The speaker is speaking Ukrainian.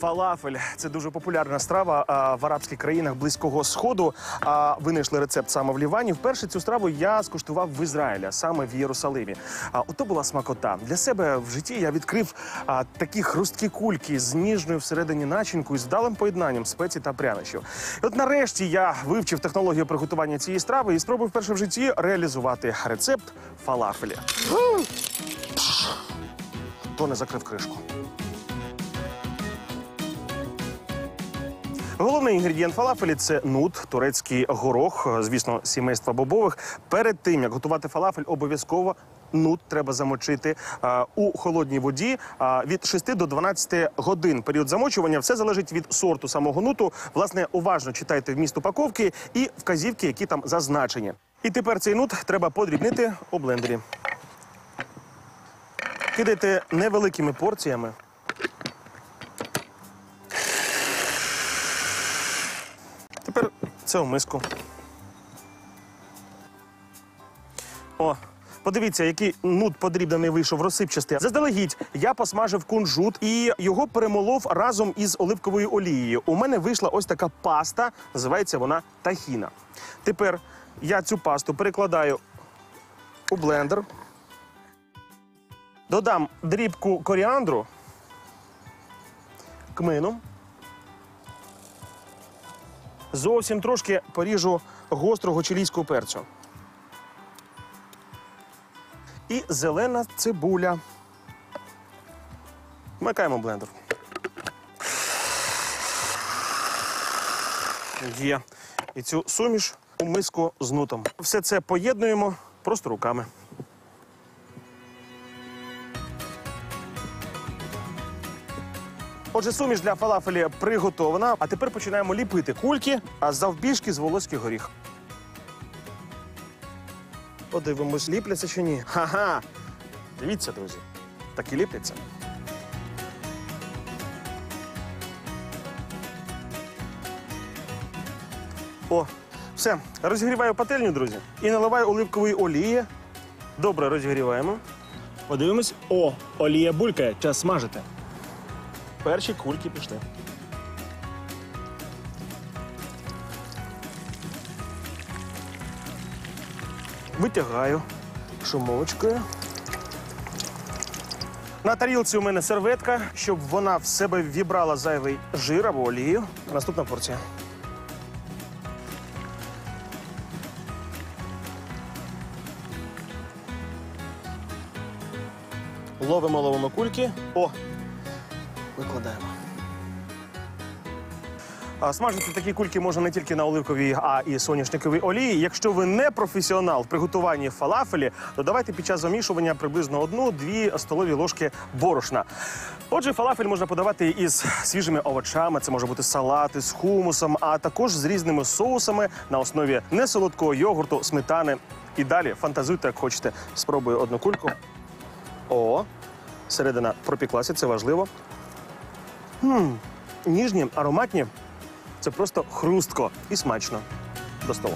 Фалафель це дуже популярна страва в арабських країнах близького сходу. Винайшли рецепт саме в Лівані. Вперше цю страву я скуштував в Ізраїлі, саме в Єрусалимі. А ото була смакота. Для себе в житті я відкрив такі хрусткі кульки з ніжною всередині начинкою з вдалим поєднанням спецій та прянощів. І от нарешті я вивчив технологію приготування цієї страви і спробую вперше в житті реалізувати рецепт фалафелі. Хто не закрив кришку? Головний інгредієнт фалафелі це нут, турецький горох, звісно, сімейства бобових. Перед тим як готувати фалафель, обов'язково нут треба замочити е, у холодній воді е, від 6 до 12 годин. Період замочування все залежить від сорту самого нуту. Власне, уважно читайте вміст упаковки і вказівки, які там зазначені. І тепер цей нут треба подрібнити у блендері. Кидайте невеликими порціями. Тепер це у миску. О, подивіться, який нут подрібнений вийшов розсипчастий. Заздалегідь я посмажив кунжут і його перемолов разом із оливковою олією. У мене вийшла ось така паста, називається вона тахіна. Тепер я цю пасту перекладаю у блендер. Додам дрібку коріандру, кмину. Зовсім трошки поріжу гострого чилійського перцю. І зелена цибуля. Вмикаємо блендер. Є. І цю суміш у миску з нутом. Все це поєднуємо просто руками. Отже, суміш для фалафелі приготована. А тепер починаємо ліпити кульки, а завбільшки з волоський горіх. Подивимось, ліпляться чи ні. Ха-ха! Дивіться, друзі. Так і ліпляться. О, все. Розігріваю пательню, друзі. І наливаю оливкової олії. Добре розігріваємо. Подивимось. О, олія булькає, час смажити. Перші кульки пішли. Витягаю шумовочкою. На тарілці у мене серветка, щоб вона в себе вібрала зайвий жир або олію. Наступна порція. Ловимо, ловимо кульки. О, викладаємо. Смажити такі кульки можна не тільки на оливковій, а і соняшниковій олії. Якщо ви не професіонал в приготуванні фалафелі, то давайте під час замішування приблизно одну-дві столові ложки борошна. Отже, фалафель можна подавати із свіжими овочами. Це може бути салати з хумусом, а також з різними соусами на основі несолодкого йогурту, сметани. І далі фантазуйте, як хочете. Спробую одну кульку. О, середина пропіклася, це важливо. М, ніжні, ароматні. Це просто хрустко і смачно. До столу.